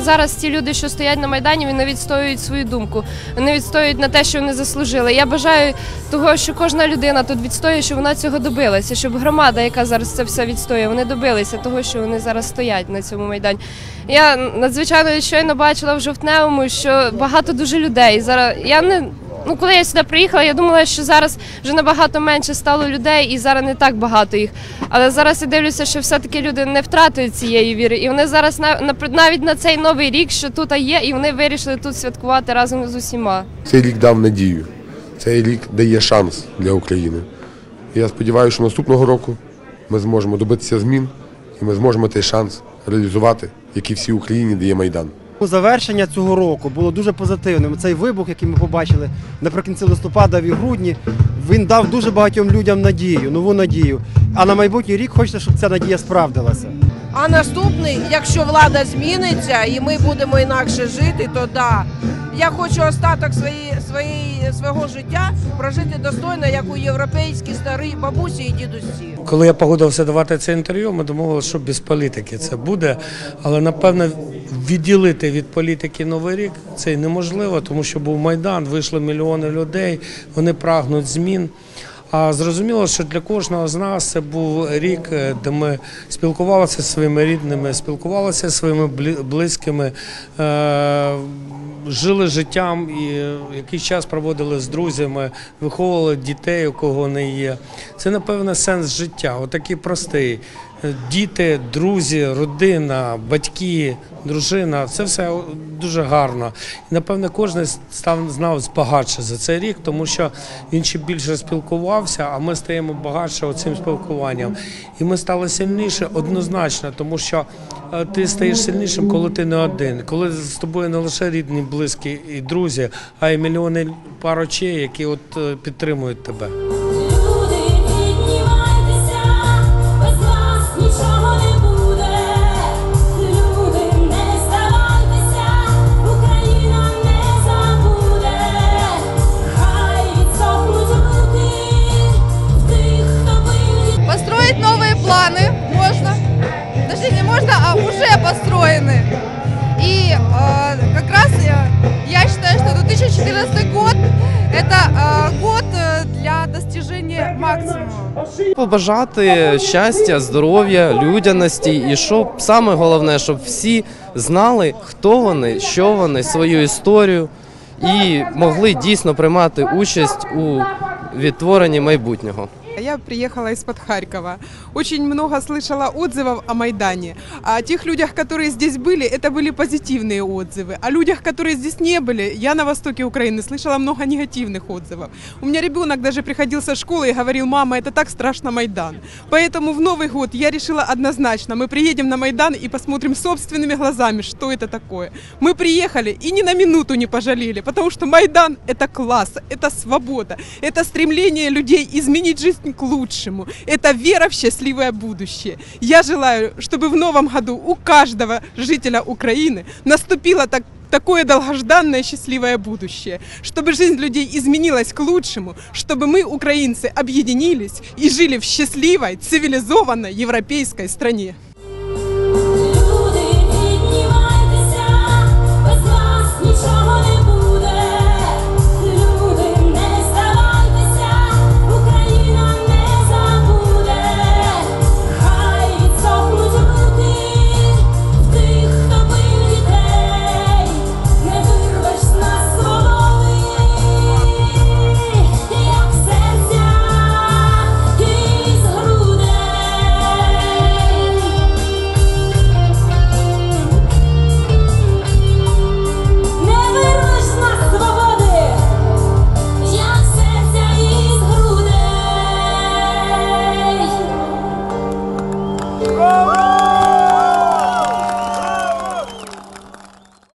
зараз ті люди, що стоять на майдані, вони відстоюють свою думку. Вони відстоюють на те, що вони заслужили. Я бажаю того, що кожна людина тут відстоює, що вона цього добилася, щоб громада, яка зараз це все відстоює, вони добилися того, що вони зараз стоять на цьому майдані. Я надзвичайно щойно бачила в жовтневому, що багато дуже людей. Зараз я не. Ну, коли я сюди приїхала, я думала, що зараз вже набагато менше стало людей, і зараз не так багато їх. Але зараз я дивлюся, що все-таки люди не втратили цієї віри. І вони зараз на, на- навіть на цей новий рік, що тут є, і вони вирішили тут святкувати разом з усіма. Цей рік дав надію. Цей рік дає шанс для України. Я сподіваюся, що наступного року ми зможемо добитися змін і ми зможемо цей шанс реалізувати, який всій Україні дає Майдан. Завершення цього року було дуже позитивним. Цей вибух, який ми побачили наприкінці листопада і грудні, він дав дуже багатьом людям надію, нову надію. А на майбутній рік хочеться, щоб ця надія справдилася. А наступний, якщо влада зміниться і ми будемо інакше жити, то да. Я хочу остаток своєї, своєї, свого життя прожити достойно, як у європейські старі бабусі і дідусі. Коли я погодився давати це інтерв'ю, ми домовилися, що без політики це буде. Але напевно відділити від політики новий рік це неможливо, тому що був майдан, вийшли мільйони людей, вони прагнуть змін. А зрозуміло, що для кожного з нас це був рік, е, де ми спілкувалися зі своїми рідними, спілкувалися зі своїми близькими, е, жили життям і е, якийсь час проводили з друзями, виховували дітей, у кого не є. Це, напевно, сенс життя. Отакий простий. Діти, друзі, родина, батьки, дружина це все дуже гарно. І напевне, кожен став знав багатше за цей рік, тому що він ще більше спілкувався, а ми стаємо багатше цим спілкуванням. І ми стали сильніше однозначно, тому що е, ти стаєш сильнішим, коли ти не один, коли з тобою не лише рідні, близькі і друзі, а й мільйони пар очей, які от е, підтримують тебе. построены. И э, как раз э, я считаю, что 2014 год это э, год э, для достижения максимума. побажати щастя, здоров'я, людяності, і щоб саме головне, щоб всі знали, хто вони, що вони, свою історію, і могли дійсно приймати участь у відтворенні майбутнього. Я приехала из-под Харькова. Очень много слышала отзывов о Майдане. А О тех людях, которые здесь были, это были позитивные отзывы. О людях, которые здесь не были, я на востоке Украины слышала много негативных отзывов. У меня ребенок даже приходил со школы и говорил, мама, это так страшно Майдан. Поэтому в Новый год я решила однозначно, мы приедем на Майдан и посмотрим собственными глазами, что это такое. Мы приехали и ни на минуту не пожалели, потому что Майдан – это класс, это свобода, это стремление людей изменить жизнь к лучшему, это вера в счастливое будущее. Я желаю, чтобы в новом году у каждого жителя Украины наступило так такое долгожданное счастливое будущее, чтобы жизнь людей изменилась к лучшему, чтобы мы, украинцы, объединились и жили в счастливой, цивилизованной европейской стране.